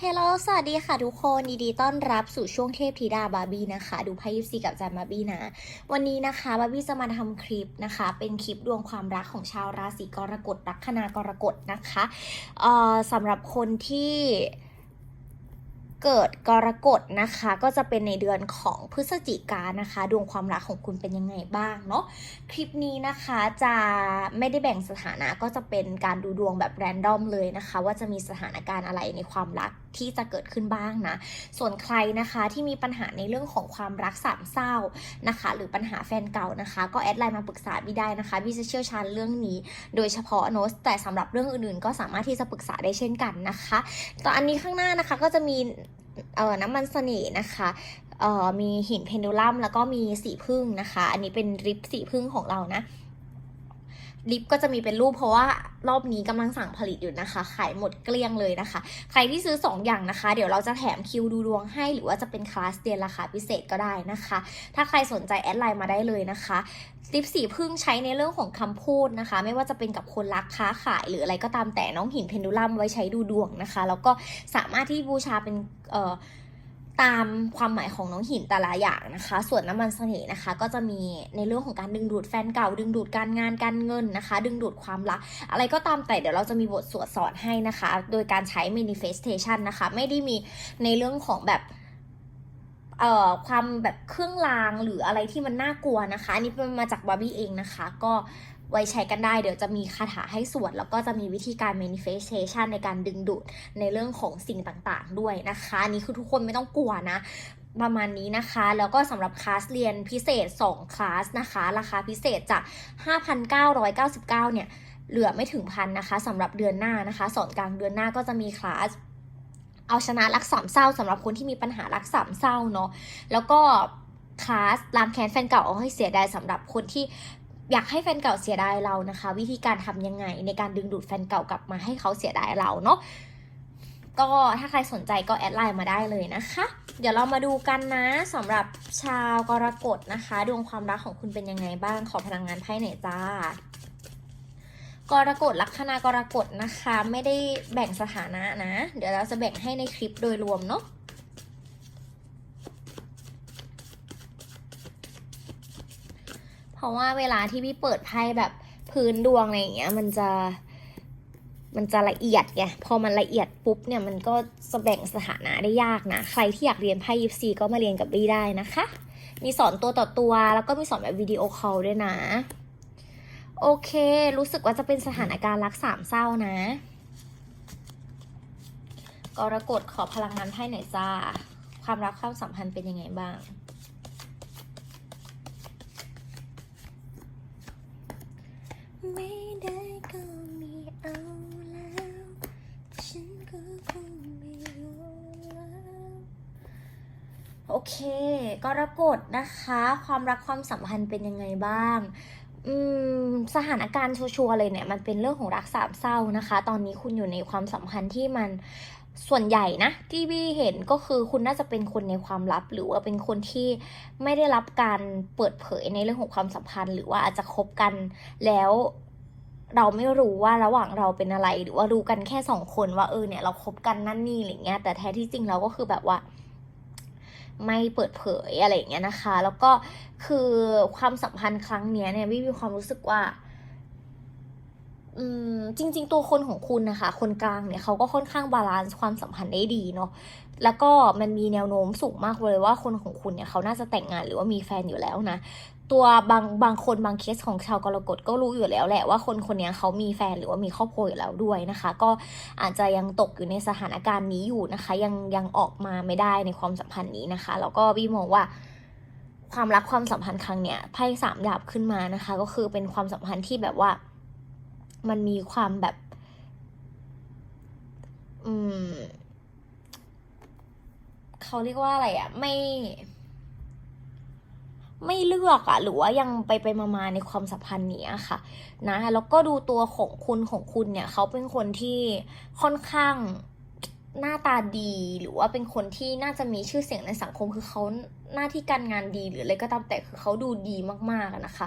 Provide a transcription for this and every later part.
เฮลโลสวัสดีค่ะทุกคนยินดีต้อนรับสู่ช่วงเทพธิดาบาร์บี้นะคะ ดูไพ่ยิปซีกับจารย์บาร์บี้นะ วันนี้นะคะบาร์บี้จะมาทำคลิปนะคะ เป็นคลิปดวงความรักของชาวราศีกรกฎลัคนากรกฎนะคะเอ่อสำหรับคนที่เกิดกรกฎนะคะ ก็จะเป็นในเดือนของพฤศจิกานะคะ ดวงความรักของคุณเป็นยังไงบ้างเนาะคลิปนี้นะคะจะไม่ได้แบ่งสถานะก็จะเป็นการดูดวงแบบแรนดอมเลยนะคะ ว่าจะมีสถานการณ์อะไรในความรัก ที่จะเกิดขึ้นบ้างนะ ส่วนใครนะคะที่มีปัญหาในเรื่องของความรักสามเศร้านะคะ หรือปัญหาแฟนเก่านะคะ ก็แอดไลน์มาปรึกษาพี่ได้นะคะพี่จะเชี่ยวชาญเรื่องนี้ โดยเฉพาะโนตแต่สำหรับเรื่องอื่นๆ ก็สามารถที่จะปรึกษาได้เช่นกันนะคะตอนอันนี้ข้างหน้านะคะก็จะมีเอ่อน้ำมันเสน่ห์นะคะเอ่อมีหินเพนดูลัมแล้วก็มีสีพึ่งนะคะ อันนี้เป็นริปสีพึ่งของเรานะ ลิปก็จะมีเป็นรูปเพราะว่ารอบนี้กำลังสั่งผลิตอยู่นะคะ ขายหมดเกลี้ยงเลยนะคะ ใครที่ซื้อ 2 อย่างนะคะ เดี๋ยวเราจะแถมคิวดูดวงให้ หรือว่าจะเป็นคลาสเรียนราคาพิเศษก็ได้นะคะ ถ้าใครสนใจแอดไลน์มาได้เลยนะคะลิปสีพึ่งใช้ในเรื่องของคำพูดนะคะ ไม่ว่าจะเป็นกับคนรักค้าขาย หรืออะไรก็ตามแต่น้องหินเพนดูลัมไว้ใช้ดูดวงนะคะ แล้วก็สามารถที่บูชาเป็นเอ่อ ตามความหมายของน้องหินแต่ละอย่างนะคะ ส่วนน้ำมันเสน่ห์นะคะ ก็จะมีในเรื่องของการดึงดูดแฟนเก่า ดึงดูดการงานการเงินนะคะ ดึงดูดความรัก อะไรก็ตามแต่เดี๋ยวเราจะมีบทสวดสอนให้นะคะ โดยการใช้ manifestation นะคะ ไม่ได้มีในเรื่องของแบบเอ่อความแบบเครื่องรางหรืออะไรที่มันน่ากลัวนะคะ อันนี้เป็นมาจากบาร์บี้เองนะคะ ก็ ไว้ใช้กันได้ เดี๋ยวจะมีคาถาให้สวด แล้วก็จะมีวิธีการ manifestation ในการดึงดูดในเรื่องของสิ่งต่างๆ ด้วยนะคะอันนี้คือทุกคนไม่ต้องกลัวนะประมาณนี้นะคะ แล้วก็สำหรับคลาสเรียนพิเศษ 2 คลาสนะคะ ราคาพิเศษจาก 5,999 เนี่ย เหลือไม่ถึงพันนะคะสำหรับเดือนหน้านะคะ สอนกลางเดือนหน้าก็จะมีคลาส เอาชนะรักสามเศร้าสำหรับคนที่มีปัญหารักสามเศร้าเนาะ แล้วก็คลาสล้างแค้นแฟนเก่าเอาให้เสียดายสำหรับคนที่ อยากให้แฟนเก่าเสียดายเรานะคะ วิธีการทำยังไงในการดึงดูดแฟนเก่ากลับมาให้เขาเสียดายเราเนาะก็ถ้าใครสนใจก็แอดไลน์มาได้เลยนะคะ เดี๋ยวเรามาดูกันนะสำหรับชาวกรกฎนะคะ ดวงความรักของคุณเป็นยังไงบ้างขอพลังงานไพ่หน่อยจ้ากรกฎลัคนากรกฎนะคะ ไม่ได้แบ่งสถานะนะ เดี๋ยวเราจะแบ่งให้ในคลิปโดยรวมเนาะ เพราะว่าเวลาที่พี่เปิดไพ่แบบพื้นดวงอะไรอย่างเงี้ย มันจะมันจะละเอียดไง พอมันละเอียดปุ๊บเนี่ยมันก็จะแบ่งสถานะได้ยากนะ ใครที่อยากเรียนไพ่ยิปซีก็มาเรียนกับบี้ได้นะคะ มีสอนตัวต่อตัว แล้วก็มีสอนแบบวิดีโอคอลด้วยนะ โอเค รู้สึกว่าจะเป็นสถานการณ์รักสามเศร้านะกรกฎขอพลังงานไพ่หน่อยจ้า ความรักความสัมพันธ์เป็นยังไงบ้าง ไม่ได้ก็มีเอาแล้วฉันก็คงไม่รู้แล้วโอเคกรกฎนะคะ ความรักความสัมพันธ์เป็นยังไงบ้างอืมสถานการณ์ชัวร์เลยเนี่ยมันเป็นเรื่องของรักสามเศร้านะคะ ตอนนี้คุณอยู่ในความสัมพันธ์ที่มัน ส่วนใหญ่นะที่พี่เห็นก็คือคุณน่าจะเป็นคนในความลับ หรือว่าเป็นคนที่ไม่ได้รับการเปิดเผยในเรื่องของความสัมพันธ์ หรือว่าอาจจะคบกันแล้วเราไม่รู้ว่าระหว่างเราเป็นอะไร หรือว่ารู้กันแค่สองคนว่าเออเนี่ยเราคบกันนั่นนี่อะไรเงี้ยแต่แท้ที่จริงเราก็คือแบบว่าไม่เปิดเผยอะไรอย่างเงี้ยนะคะ แล้วก็คือความสัมพันธ์ครั้งเนี้ยเนี่ยวิวมีความรู้สึกว่า อืมจริง ๆ ตัวคนของคุณนะคะ คนกลางเนี่ยเขาก็ค่อนข้างบาลานซ์ความสัมพันธ์ได้ดีเนาะแล้วก็มันมีแนวโน้มสูงมากเลยว่าคนของคุณเนี่ยเขาน่าจะแต่งงานหรือว่ามีแฟนอยู่แล้วนะตัวบางบางคนบางเคสของชาวกรกฎก็รู้อยู่แล้วแหละว่าคนคนนี้เขามีแฟนหรือว่ามีครอบครัวอยู่แล้วด้วยนะคะ ก็อาจจะยังตกอยู่ในสถานการณ์นี้อยู่นะคะ ยังยังออกมาไม่ได้ในความสัมพันธ์นี้นะคะแล้วก็พี่มองว่าความรักความสัมพันธ์ครั้งเนี้ยไพ่สามดาบขึ้นมานะคะ ก็คือเป็นความสัมพันธ์ที่แบบว่า มันมีความแบบ อืม เขาเรียกว่าอะไรอะไม่ ไม่เลือกอะหรือว่ายังไปไปมามาในความสัมพันธ์นี้ค่ะ นะแล้วก็ดูตัวของคุณของคุณเนี่ย เขาเป็นคนที่ค่อนข้างหน้าตาดีหรือว่าเป็นคนที่น่าจะมีชื่อเสียงในสังคมคือเขา หน้าที่การงานดีหรืออะไรก็ตามแต่คือเขาดูดีมากๆนะคะ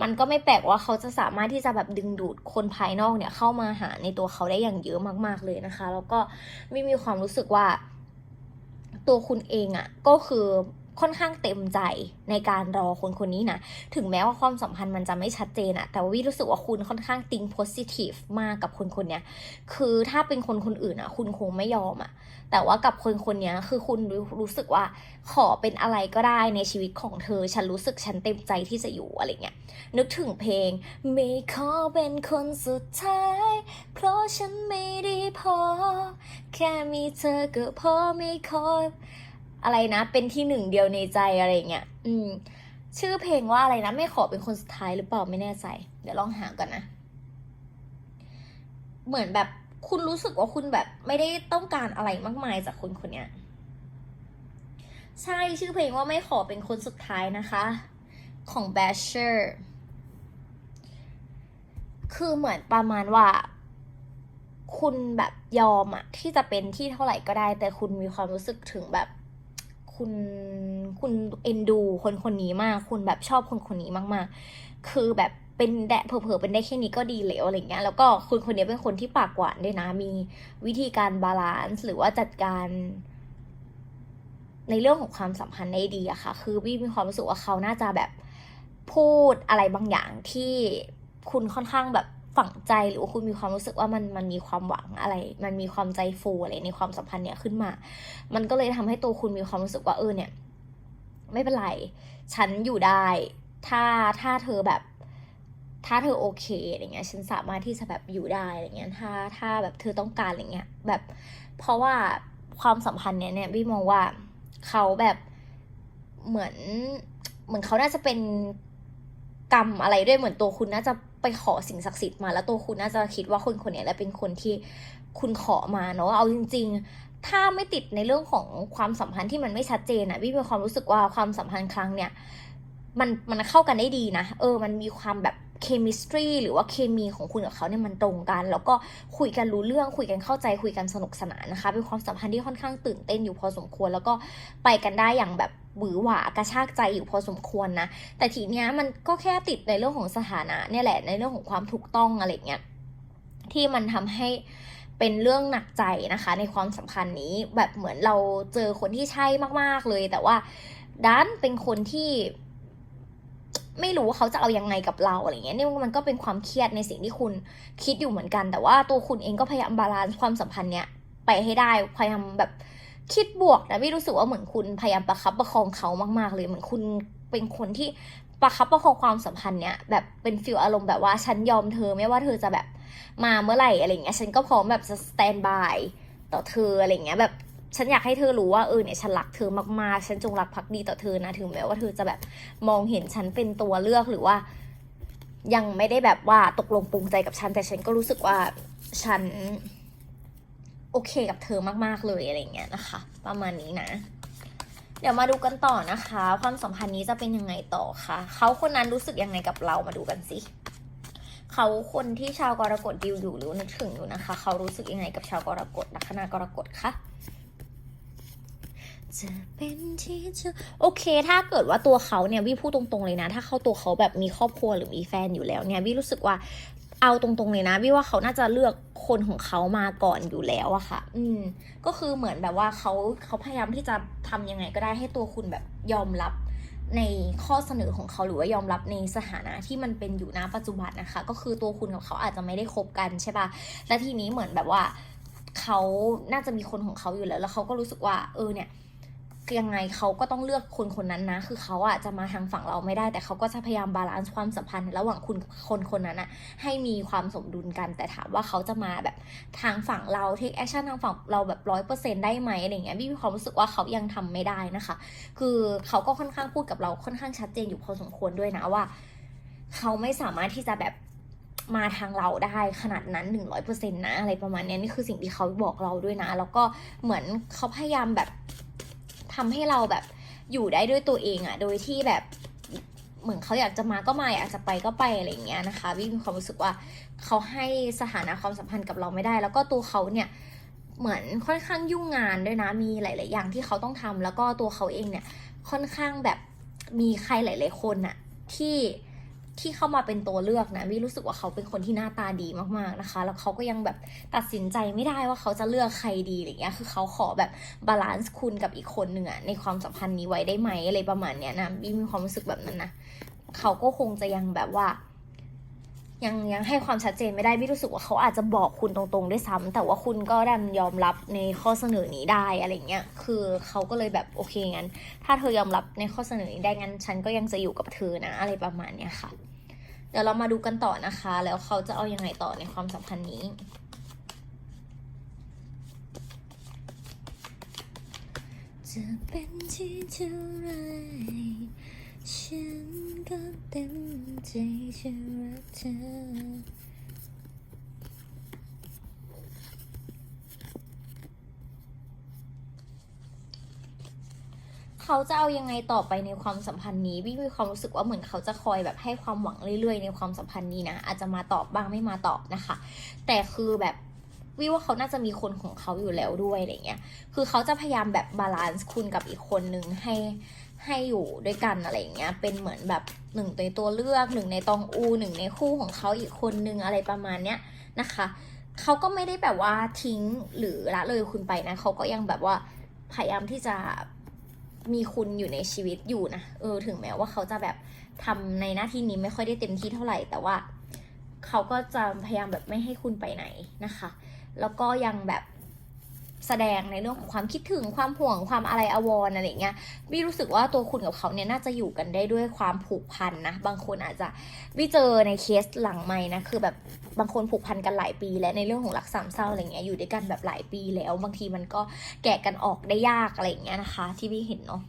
มันก็ไม่แปลกว่าเขาจะสามารถที่จะแบบดึงดูดคนภายนอกเนี่ยเข้ามาหาในตัวเขาได้อย่างเยอะมาก ๆเลยนะคะ แล้วก็ไม่มีความรู้สึกว่าตัวคุณเองอะ่ะก็คือ ค่อนข้างเต็มใจในการรอคนคนนี้นะ ถึงแม้ว่าความสัมพันธ์มันจะไม่ชัดเจนอะแต่ว่าวิรู้สึกว่าคุณค่อนข้างติงโพสิทีฟมากกับคนคนเนี้ยคือถ้าเป็นคนคนอื่นอะคุณคงไม่ยอมอะแต่ว่ากับคนคนเนี้ยคือคุณรู้รู้สึกว่าขอเป็นอะไรก็ได้ในชีวิตของเธอ ฉันรู้สึกฉันเต็มใจที่จะอยู่อะไรเงี้ย นึกถึงเพลง ไม่ขอเป็นคนสุดท้าย เพราะฉันไม่ได้พอ แค่มีเธอก็พอไม่ขอ อะไรนะ เป็นที่หนึ่งเดียวในใจอะไรเงี้ยอืม ชื่อเพลงว่าอะไรนะ ไม่ขอเป็นคนสุดท้ายหรือเปล่าไม่แน่ใจ เดี๋ยวลองหาก่อนนะ เหมือนแบบคุณรู้สึกว่าคุณแบบไม่ได้ต้องการอะไรมากมายจากคนคนเนี้ยใช่ชื่อเพลงว่าไม่ขอเป็นคนสุดท้ายนะคะ ของ Basher คือเหมือนประมาณว่า คุณแบบยอมอะที่จะเป็นที่เท่าไหร่ก็ได้ แต่คุณมีความรู้สึกถึงแบบ คุณคุณเอ็นดูคนคนนี้มาก คุณแบบชอบคนคนนี้มากๆ คือแบบเป็นแดะเผลอๆเป็นได้แค่นี้ก็ดีแล้วอะไรเงี้ยแล้วก็คุณคนนี้เป็นคนที่ปากหวานด้วยนะ มีวิธีการบาลานซ์หรือว่าจัดการในเรื่องของความสัมพันธ์ได้ดีอะค่ะ คือวี่มีความรู้สึกว่าเขาน่าจะแบบพูดอะไรบางอย่างที่คุณค่อนข้างแบบ ฝังใจหรือว่าคุณมีความรู้สึกว่ามันมันมีความหวังอะไร มันมีความใจฟูอะไรในความสัมพันธ์เนี้ยขึ้นมา มันก็เลยทำให้ตัวคุณมีความรู้สึกว่าเออเนี่ย ไม่เป็นไร ฉันอยู่ได้ ถ้าถ้าเธอแบบ ถ้าเธอโอเคอะไรเงี้ย ฉันสามารถที่จะแบบอยู่ได้อะไรเงี้ย ถ้าถ้าแบบเธอต้องการอะไรเงี้ย แบบ เพราะว่าความสัมพันธ์เนี้ยเนี่ยพี่มองว่าเขาแบบเหมือนเหมือนเขาน่าจะเป็นกรรมอะไรด้วยเหมือนตัวคุณน่าจะ ไปขอสิ่งศักดิ์สิทธิ์มาแล้วตัวคุณน่าจะคิดว่าคนคนนี้แหละเป็นคนที่คุณขอมาเนาะเอาจริง ๆ ถ้าไม่ติดในเรื่องของความสัมพันธ์ที่มันไม่ชัดเจนอะพี่มีความรู้สึกว่าความสัมพันธ์ครั้งเนี่ยมันมันเข้ากันได้ดีนะ เออ มันมีความแบบ มิสตรีหรือว่าเคมีของคุณกับเขาเนี่ยมันตรงกัน แล้วก็คุยกันรู้เรื่องคุยกันเข้าใจคุยกันสนุกสนานนะคะ เป็นความสัมพันธ์ที่ค่อนข้างตื่นเต้นอยู่พอสมควร แล้วก็ไปกันได้อย่างแบบหวือหวากระชากใจอยู่พอสมควรนะ แต่ทีเนี้ยมันก็แค่ติดในเรื่องของสถานะเนี่ยแหละในเรื่องของความถูกต้องอะไรเงี้ยที่มันทำให้เป็นเรื่องหนักใจนะคะ ในความสัมพันธ์นี้แบบเหมือนเราเจอคนที่ใช่มากๆเลย แต่ว่าดันเป็นคนที่ ไม่รู้ว่าเขาจะเอายังไงกับเราอะไรเงี้ยนี่มันก็เป็นความเครียดในสิ่งที่คุณคิดอยู่เหมือนกัน แต่ว่าตัวคุณเองก็พยายามบาลานซ์ความสัมพันธ์เนี้ยไปให้ได้พยายามแบบคิดบวกนะพี่รู้สึกว่าเหมือนคุณพยายามประคับประคองเขามากๆเลยเหมือนคุณเป็นคนที่ประคับประคองความสัมพันธ์เนี้ยแบบเป็นฟิลอารมณ์แบบว่าฉันยอมเธอไม่ว่าเธอจะแบบมาเมื่อไหร่อะไรเงี้ยฉันก็พร้อมแบบจะสแตนบายต่อเธออะไรเงี้ยแบบ ฉันอยากให้เธอรู้ว่าเออเนี่ยฉันรักเธอมากๆ ฉันจงรักภักดีต่อเธอนะถึงแม้ว่าเธอจะแบบมองเห็นฉันเป็นตัวเลือกหรือว่า ยังไม่ได้แบบว่าตกลงปรุงใจกับฉันแต่ฉันก็รู้สึกว่าฉัน โอเคกับเธอมากๆเลยอะไรเงี้ยนะคะ ประมาณนี้นะ เดี๋ยวมาดูกันต่อนะคะ ความสัมพันธ์นี้จะเป็นยังไงต่อคะเขาคนนั้นรู้สึกยังไงกับเรามาดูกันสิเขาคนที่ชาวกรกฎดิวอยู่หรือนึกถึงอยู่นะคะ เขารู้สึกยังไงกับชาวกรกฎลัคนากรกฎคะ จะเป็นที่เธอโอเค ถ้าเกิดว่าตัวเขาเนี่ยวิพูดตรงๆเลยนะ ถ้าเขาตัวเขาแบบมีครอบครัวหรือมีแฟนอยู่แล้วเนี่ยวิรู้สึกว่าเอาตรงๆเลยนะวิว่าเขาน่าจะเลือกคนของเขามาก่อนอยู่แล้วอะค่ะ อืม ก็คือเหมือนแบบว่าเขาเขาพยายามที่จะทำยังไงก็ได้ให้ตัวคุณแบบยอมรับในข้อเสนอของเขาหรือว่ายอมรับในสถานะที่มันเป็นอยู่ณปัจจุบันนะคะ ก็คือตัวคุณกับเขาอาจจะไม่ได้คบกันใช่ป่ะ และทีนี้เหมือนแบบว่าเขาน่าจะมีคนของเขาอยู่แล้ว แล้วเขาก็รู้สึกว่า เออเนี่ย ยังไงเขาก็ต้องเลือกคนคนนั้นนะ คือเขาอะจะมาทางฝั่งเราไม่ได้ แต่เขาก็จะพยายามบาลานซ์ความสัมพันธ์ระหว่างคุณคนคนนั้นอะให้มีความสมดุลกัน แต่ถามว่าเขาจะมาแบบทางฝั่งเราเทคแอคชั่นทางฝั่งเราแบบร้อยเปอร์เซ็นต์ได้ไหมอะไรเงี้ยพี่มีความรู้สึกว่าเขายังทำไม่ได้นะคะ คือเขาก็ค่อนข้างพูดกับเราค่อนข้างชัดเจนอยู่พอสมควรด้วยนะว่า เขาไม่สามารถที่จะแบบมาทางเราได้ขนาดนั้นหนึ่งร้อยเปอร์เซ็นต์นะอะไรประมาณนี้นี่คือสิ่งที่เขาบอกเราด้วยนะ แล้วก็เหมือนเขาพยายามแบบ ทำให้เราแบบอยู่ได้ด้วยตัวเองอะโดยที่แบบเหมือนเขาอยากจะมาก็มาอยากจะไปก็ไปอะไรอย่างเงี้ยนะคะวิ่งมีความรู้สึกว่าเขาให้สถานะความสัมพันธ์กับเราไม่ได้ แล้วก็ตัวเขาเนี่ยเหมือนค่อนข้างยุ่งงานด้วยนะมีหลาย ๆ อย่างที่เขาต้องทำแล้วก็ตัวเขาเองเนี่ยค่อนข้างแบบมีใครหลาย ๆ คนอะที่ ที่เข้ามาเป็นตัวเลือกนะวิรู้สึกว่าเขาเป็นคนที่หน้าตาดีมากๆนะคะ แล้วเขาก็ยังแบบตัดสินใจไม่ได้ว่าเขาจะเลือกใครดีอะไรเงี้ยคือเขาขอแบบบาลานซ์คุณกับอีกคนหนึ่งอะในความสัมพันธ์นี้ไว้ได้ไหมอะไรประมาณเนี้ยนะวิมีความรู้สึกแบบนั้นนะเขาก็คงจะยังแบบว่า ยังยังให้ความชัดเจนไม่ได้ไม่รู้สึกว่าเขาอาจจะบอกคุณตรงๆด้วยซ้ำแต่ว่าคุณก็ดันยอมรับในข้อเสนอนี้ได้อะไรเงี้ยคือเขาก็เลยแบบโอเคงั้น ถ้าเธอยอมรับในข้อเสนอนี้ได้งั้น ฉันก็ยังจะอยู่กับเธอนะ อะไรประมาณเนี้ยค่ะ เดี๋ยวเรามาดูกันต่อนะคะ แล้วเขาจะเอาอยังไงต่อในความสัมพันธ์นี้จะเป็นที่เท่าไร ฉันก็เต็มใจจะรักเธอเขาจะเอายังไงต่อไปในความสัมพันธ์นี้วิมีความรู้สึกว่าเหมือนเขาจะคอยแบบให้ความหวังเรื่อยๆ ในความสัมพันธ์นี้นะอาจจะมาตอบบ้างไม่มาตอบนะคะ แต่คือแบบ วิว่าเขาน่าจะมีคนของเขาอยู่แล้วด้วยอะไรเงี้ย คือเขาจะพยายามแบบบาลานซ์คุณกับอีกคนนึงให้ให้อยู่ด้วยกันอะไรเงี้ย เป็นเหมือนแบบหนึ่งในตัวเลือกหนึ่งในตองอูหนึ่งในคู่ของเขาอีกคนนึงอะไรประมาณเนี้ยนะคะเขาก็ไม่ได้แบบว่าทิ้งหรือละเลยคุณไปนะเขาก็ยังแบบว่าพยายามที่จะมีคุณอยู่ในชีวิตอยู่นะเออถึงแม้ว่าเขาจะแบบทำในหน้าที่นี้ไม่ค่อยได้เต็มที่เท่าไหร่ แต่ว่าเขาก็จะพยายามแบบไม่ให้คุณไปไหนนะคะ แล้วก็ยังแบบแสดงในเรื่องของความคิดถึงความห่วงความอะไรอวรอะไรเงี้ยวิรู้สึกว่าตัวคุณกับเขาเนี่ยน่าจะอยู่กันได้ด้วยความผูกพันนะ บางคนอาจจะวิเจอในเคสหลังไม่นะคือแบบบางคนผูกพันกันหลายปี และในเรื่องของรักสามเศร้าอะไรเงี้ยอยู่ด้วยกันแบบหลายปีแล้ว บางทีมันก็แกะกันออกได้ยากอะไรเงี้ยนะคะ ที่วิเห็นเนาะ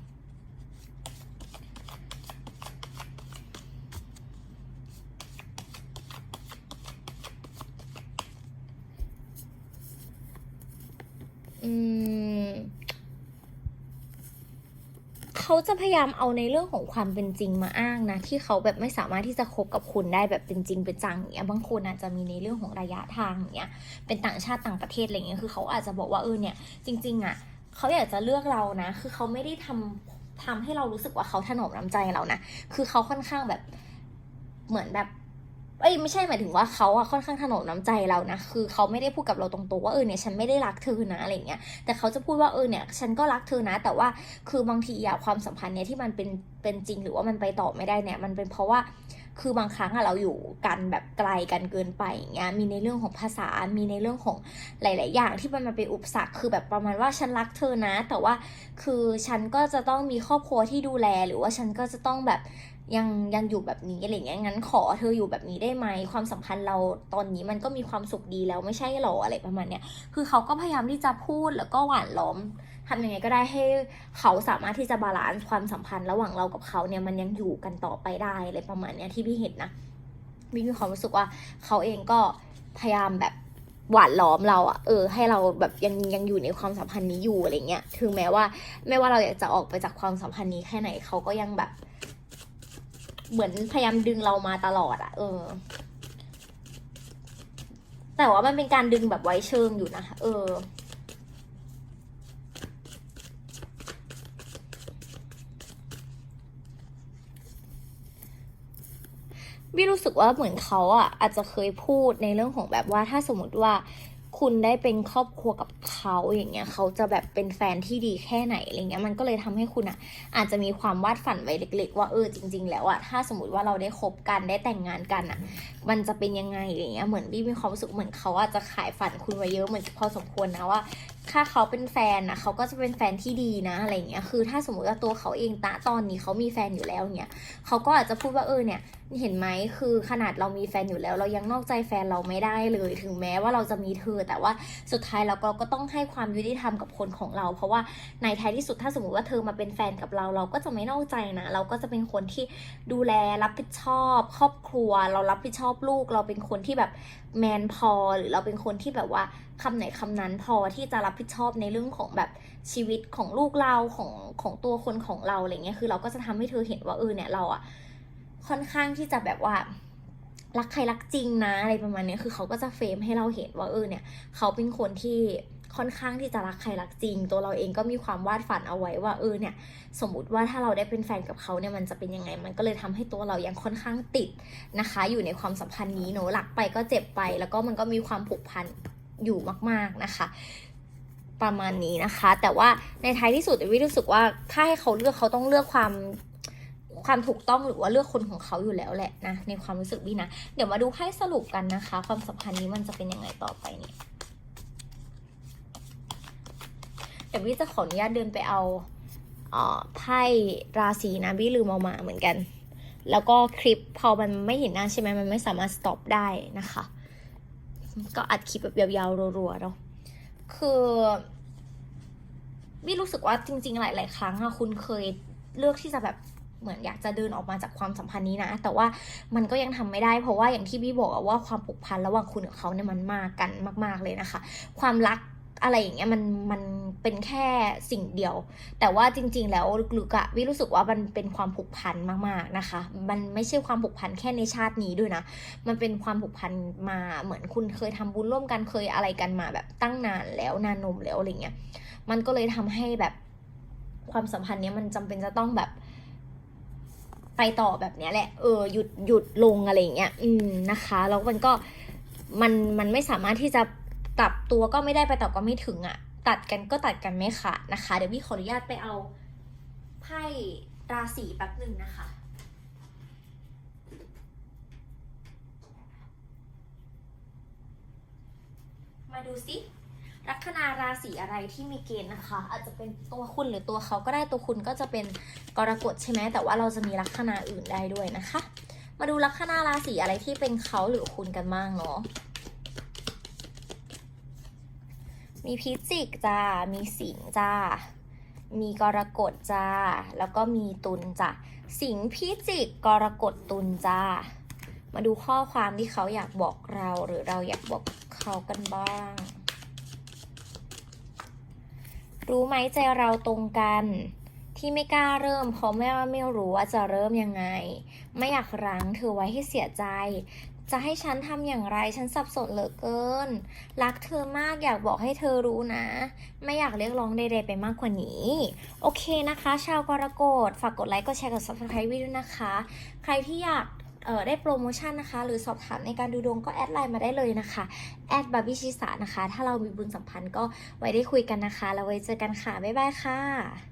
เขาจะพยายามเอาในเรื่องของความเป็นจริงมาอ้างนะ ที่เขาแบบไม่สามารถที่จะคบกับคุณได้แบบเป็นจริงเป็นจังอย่างเงี้ยบางคนอาจจะมีในเรื่องของระยะทางอย่างเงี้ยเป็นต่างชาติต่างประเทศอะไรเงี้ยคือเขาอาจจะบอกว่าเออเนี่ย จริง ๆ อะเขาอยากจะเลือกเรานะ คือเขาไม่ได้ทำทำให้เรารู้สึกว่าเขาถนอมน้ำใจเรานะ คือเขาค่อนข้างแบบเหมือนแบบ เอ้ยไม่ใช่หมายถึงว่าเขาอะค่อนข้างถนอมน้ำใจเรานะคือเขาไม่ได้พูดกับเราตรงๆว่าเออเนี่ยฉันไม่ได้รักเธอนะอะไรเงี้ยแต่เขาจะพูดว่าเออเนี่ยฉันก็รักเธอนะ แต่ว่าคือบางทีอะความสัมพันธ์เนี่ยที่มันเป็นเป็นจริงหรือว่ามันไปต่อไม่ได้เนี่ย มันเป็นเพราะว่าคือบางครั้งอะเราอยู่กันแบบไกลกันเกินไปอย่างเงี้ยมีในเรื่องของภาษา มีในเรื่องของหลาย ๆ อย่างที่มันมาเป็นอุปสรรคคือแบบประมาณว่าฉันรักเธอนะ แต่ว่าคือฉันก็จะต้องมีครอบครัวที่ดูแลหรือว่าฉันก็จะต้องแบบ ยังยังอยู่แบบนี้อะไรเงี้ยงั้นขอเธออยู่แบบนี้ได้ไหมความสัมพันธ์เราตอนนี้มันก็มีความสุขดีแล้วไม่ใช่หรออะไรประมาณเนี้ยคือเขาก็พยายามที่จะพูดแล้วก็หวานล้อมทำยังไงก็ได้ให้เขาสามารถที่จะบาลานซ์ความสัมพันธ์ระหว่างเรากับเขาเนี่ยมันยังอยู่กันต่อไปได้อะไรประมาณเนี้ยที่พี่เห็นนะพี่มีความรู้สึกว่าเขาเองก็พยายามแบบหวานล้อมเราอะเออ ให้เราแบบยังยังอยู่ในความสัมพันธ์นี้อยู่อะไรเงี้ย ถึงแม้ว่า ไม่ว่าเราอยากจะออกไปจากความสัมพันธ์นี้แค่ไหนเขาก็ยังแบบ เหมือนพยายามดึงเรามาตลอดอะเออ แต่ว่ามันเป็นการดึงแบบไว้เชิงอยู่นะเออวิรู้สึกว่าเหมือนเขาอะอาจจะเคยพูดในเรื่องของแบบว่าถ้าสมมติว่า คุณได้เป็นครอบครัวกับเขาอย่างเงี้ยเขาจะแบบเป็นแฟนที่ดีแค่ไหนอะไรเงี้ยมันก็เลยทำให้คุณอะ อาจจะมีความวาดฝันไว้เล็ก ๆ ว่าเออจริง ๆ แล้วอะถ้าสมมติว่าเราได้คบกันได้แต่งงานกันอะ มันจะเป็นยังไงอย่างเงี้ยเหมือนบี้มีความรู้สึกเหมือนเขาอาจจะขายฝันคุณไว้เยอะเหมือนพอสมควรนะว่าถ้าเขาเป็นแฟนนะเขาก็จะเป็นแฟนที่ดีนะอะไรเงี้ยคือถ้าสมมติว่าตัวเขาเองตะตอนนี้เขามีแฟนอยู่แล้วเนี่ยเขาก็อาจจะพูดว่าเออเนี่ยเห็นไหมคือขนาดเรามีแฟนอยู่แล้ว เรายังนอกใจแฟนเราไม่ได้เลย ถึงแม้ว่าเราจะมีเธอ แต่ว่าสุดท้ายเราก็ก็ต้องให้ความยุติธรรมกับคนของเรา เพราะว่าในท้ายที่สุดถ้าสมมติว่าเธอมาเป็นแฟนกับเรา เราก็จะไม่นอกใจนะ เราก็จะเป็นคนที่ดูแลรับผิดชอบ ครอบครัว เรารับผิดชอบลูก เราเป็นคนที่แบบแมนพอ หรือเราเป็นคนที่แบบว่าคำไหนคำนั้นพอที่จะรับผิดชอบในเรื่องของแบบชีวิตของลูกเราของของตัวคนของเราอะไรเงี้ยคือเราก็จะทำให้เธอเห็นว่าเออเนี่ยเราอะค่อนข้างที่จะแบบว่ารักใครรักจริงนะอะไรประมาณนี้คือเขาก็จะเฟรมให้เราเห็นว่าเออเนี่ย เขาเป็นคนที่ ค่อนข้างที่จะรักใครรักจริง ตัวเราเองก็มีความวาดฝันเอาไว้ว่าเออเนี่ยสมมติว่าถ้าเราได้เป็นแฟนกับเขาเนี่ยมันจะเป็นยังไง มันก็เลยทำให้ตัวเรายังค่อนข้างติดนะคะ อยู่ในความสัมพันธ์นี้เนอะหลักไปก็เจ็บไป แล้วก็มันก็มีความผูกพันอยู่มาก ๆนะคะประมาณนี้นะคะ แต่ว่าในท้ายที่สุดวิรู้สึกว่าถ้าให้เขาเลือกเขาต้องเลือกความความถูกต้องหรือว่าเลือกคนของเขาอยู่แล้วแหละนะในความรู้สึกวินะ เดี๋ยวมาดูไพ่สรุปกันนะคะ ความสัมพันธ์นี้มันจะเป็นยังไงต่อไปเนี่ย เดี๋ยววิจะขออนุญาตเดินไปเอาไพ่ราศีนะวิลืมเอามาเหมือนกัน แล้วก็คลิปพอมันไม่เห็นหน้าใช่ไหมมันไม่สามารถสต็อปได้นะคะ ก็อัดคลิปแบบยาวๆรัวๆเนาะคือวิรู้สึกว่าจริง ๆ หลาย ๆ ครั้งอะคุณเคยเลือกที่จะแบบเหมือนอยากจะเดินออกมาจากความสัมพันธ์นี้นะ แต่ว่ามันก็ยังทำไม่ได้เพราะว่าอย่างที่พี่บอกว่าความผูกพันระหว่างคุณกับเขาเนี่ยมันมากกันมาก ๆเลยนะคะ ความรัก อะไรอย่างเงี้ยมันมันเป็นแค่สิ่งเดียว แต่ว่าจริง ๆ แล้วลึกๆอะวิรู้สึกว่ามันเป็นความผูกพันมากๆนะคะ มันไม่ใช่ความผูกพันแค่ในชาตินี้ด้วยนะ มันเป็นความผูกพันมาเหมือนคุณเคยทำบุญร่วมกันเคยอะไรกันมาแบบตั้งนานแล้วนานนมแล้วอะไรเงี้ย มันก็เลยทำให้แบบความสัมพันธ์เนี้ยมันจำเป็นจะต้องแบบไปต่อแบบเนี้ยแหละ เออหยุดหยุดลงอะไรเงี้ย อืมนะคะ แล้วมันก็มันมันไม่สามารถที่จะ กลับตัวก็ไม่ได้ไปต่อก็ไม่ถึงอะ่ะ ตัดกันก็ตัดกันไม่ขาดนะคะ เดี๋ยวพี่ขออนุญาตไปเอาไพ่ราศีแป๊บหนึ่งนะคะมาดูสิลัคนาราศีอะไรที่มีเกณฑ์นะคะ อาจจะเป็นตัวคุณหรือตัวเขาก็ได้ตัวคุณก็จะเป็นกรกฎใช่ไหมแต่ว่าเราจะมีลัคนาอื่นได้ด้วยนะคะ มาดูลัคนาราศีอะไรที่เป็นเขาหรือคุณกันบ้างเนาะ มีพิจิกจ้า มีสิงจ้า มีกรกฎจ้า แล้วก็มีตุลจ้าสิงพิจิกกรกฎตุลจ้า มาดูข้อความที่เขาอยากบอกเรา หรือเราอยากบอกเขากันบ้าง รู้ไหมใจเราตรงกันที่ไม่กล้าเริ่มเพราะไม่ว่าไม่รู้ว่าจะเริ่มยังไง ไม่อยากรั้งเธอไว้ให้เสียใจ จะให้ฉันทำอย่างไรฉันสับสนเหลือเกิน รักเธอมากอยากบอกให้เธอรู้นะ ไม่อยากเรียกร้องใดๆไปมากกว่านี้ โอเคนะคะ ชาวกรกฎฝากกดไลค์กดแชร์กด subscribe วิดีโอนะคะ ใครที่อยากเอ่อได้โปรโมชั่นนะคะ หรือสอบถามในการดูดวงก็แอดไลน์มาได้เลยนะคะแอดบาร์บี้ชิสานะคะ ถ้าเรามีบุญสัมพันธ์ก็ไว้ได้คุยกันนะคะ แล้วไว้เจอกันค่ะ บ๊ายบายค่ะ